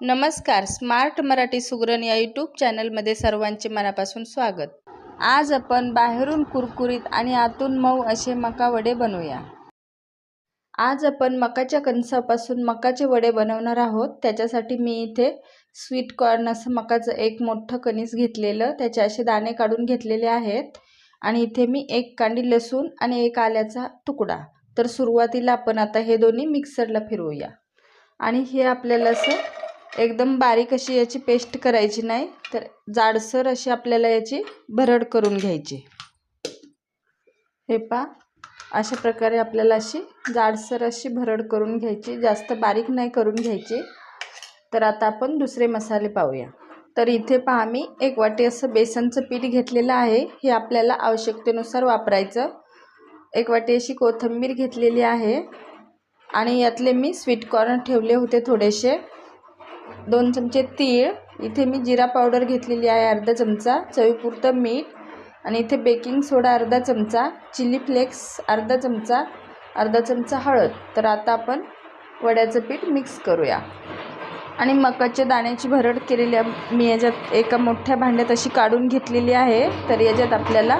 नमस्कार स्मार्ट मराठी सुगरण या यूट्यूब चॅनलमध्ये सर्वांचे मनापासून स्वागत. आज आपण बाहेरून कुरकुरीत आणि आतून मऊ असे मका वडे बनवूया. आज आपण मकाच्या कणसापासून मकाचे वडे बनवणार आहोत. त्याच्यासाठी मी इथे स्वीट कॉर्न असं मकाचं एक मोठं कणीस घेतलेलं त्याचे असे दाणे काढून घेतलेले आहेत. आणि इथे मी एक कांडी लसूण आणि एक आल्याचा तुकडा. तर सुरुवातीला आपण आता हे दोन्ही मिक्सरला फिरवूया. आणि हे आपल्याला असं एकदम बारीक अशी याची पेस्ट करायची नाही तर जाडसर अशी आपल्याला याची भरड करून घ्यायची. हे पा अशा प्रकारे आपल्याला अशी जाडसर अशी भरड करून घ्यायची जास्त बारीक नाही करून घ्यायची. तर आता आपण दुसरे मसाले पाहूया. तर इथे पहा मी एक वाटी असं बेसनचं पीठ घेतलेलं आहे हे आपल्याला आवश्यकतेनुसार वापरायचं. एक वाटी अशी कोथिंबीर घेतलेली आहे आणि यातले मी स्वीट कॉर्न ठेवले होते थोडेसे. दोन चमचे तीळ. इथे मी जिरा पावडर घेतलेली आहे अर्धा चमचा चवीपुरतं मीठ आणि इथे बेकिंग सोडा अर्धा चमचा चिली फ्लेक्स अर्धा चमचा अर्धा चमचा हळद. तर आता आपण वड्याचं पीठ मिक्स करूया. आणि मकाच्या दाण्याची भरड केलेली मी याच्यात एका मोठ्या भांड्यात अशी काढून घेतलेली आहे. तर याच्यात आपल्याला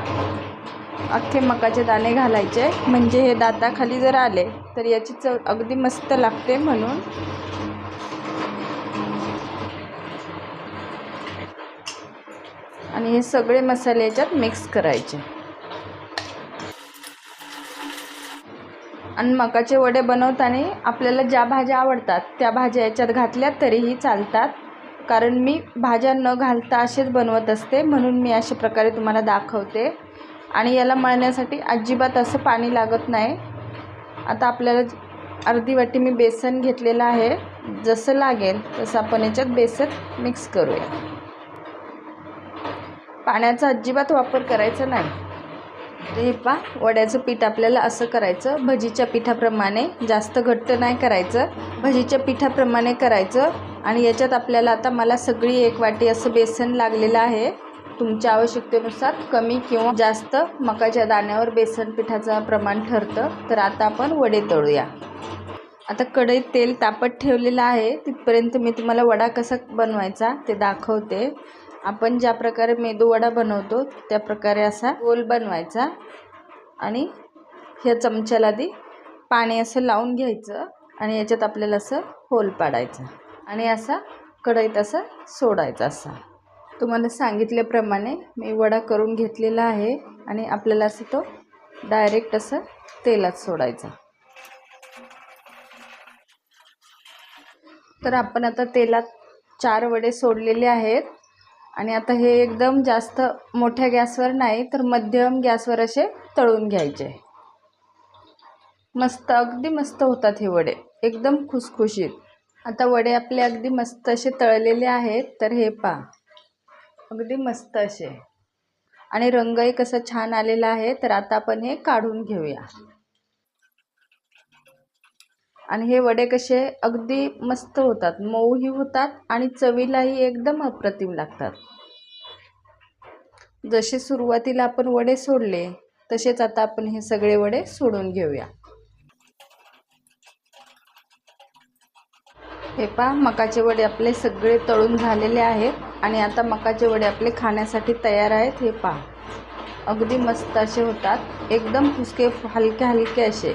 अख्खे मकाचे दाणे घालायचे. म्हणजे हे दाताखाली जर आले तर याची चव अगदी मस्त लागते म्हणून आणि हे सगळे मसाले याच्यात मिक्स करायचे. आणि मकाचे वडे बनवताना आपल्याला ज्या भाज्या आवडतात त्या भाज्या याच्यात घातल्या तरीही चालतात. कारण मी भाज्या न घालता असेच बनवत असते म्हणून मी अशा प्रकारे तुम्हाला दाखवते. आणि याला मळण्यासाठी अजिबात असं पाणी लागत नाही. आता आपल्याला अर्धी वाटी मी बेसन घेतलेलं आहे. जसं लागेल तसं आपण याच्यात बेसन मिक्स करूया. पाण्याचा अजिबात वापर करायचा नाही. हे पा वड्याचं पीठ आपल्याला असं करायचं भजीच्या पिठाप्रमाणे जास्त घट्ट नाही करायचं भजीच्या पिठाप्रमाणे करायचं आणि याच्यात आपल्याला आता मला सगळी एक वाटी असं बेसन लागलेलं आहे. तुमच्या आवश्यकतेनुसार कमी किंवा जास्त मकाच्या दाण्यावर बेसन पिठाचं प्रमाण ठरतं तर आता आपण वडे तळूया. आता कढईत तेल तापत ठेवलेलं आहे तिथपर्यंत मी तुम्हाला वडा कसा बनवायचा ते दाखवते. आपण ज्या प्रकारे मेदूवडा बनवतो त्या प्रकारे असा गोल बनवायचा आणि ह्या चमच्याला आधी पाणी असं लावून घ्यायचं आणि याच्यात आपल्याला असं होल पाडायचं आणि असा कढईत असा सोडायचा असा. तुम्हाला सांगितल्याप्रमाणे मी वडा करून घेतलेला आहे आणि आपल्याला असं तो डायरेक्ट असं तेलात सोडायचा. तर आपण आता तेलात चार वडे सोडलेले आहेत. आणि आता हे एकदम जास्त मोठ्या गॅसवर नाही तर मध्यम गॅसवर असे तळून घ्यायचे. मस्त अगदी मस्त होतात हे वडे. एकदम खुसखुशीत. आता वडे आपले अगदी मस्त असे तळलेले आहेत तर हे पा अगदी मस्त असे. आणि रंगही कसा छान आलेला आहे तर आता आपण हे काढून घेऊया. आणि हे वडे कसे अगदी मस्त होतात मऊही होतात आणि चवीलाही एकदम अप्रतिम लागतात. जसे सुरुवातीला आपण वडे सोडले तसेच आता आपण हे सगळे वडे सोडून घेऊया. हे पहा मकाचे वडे आपले सगळे तळून झालेले आहेत आणि आता मकाचे वडे आपले खाण्यासाठी तयार आहेत हे पहा. अगदी मस्त असे होतात एकदम फुसके हलके हलके असे.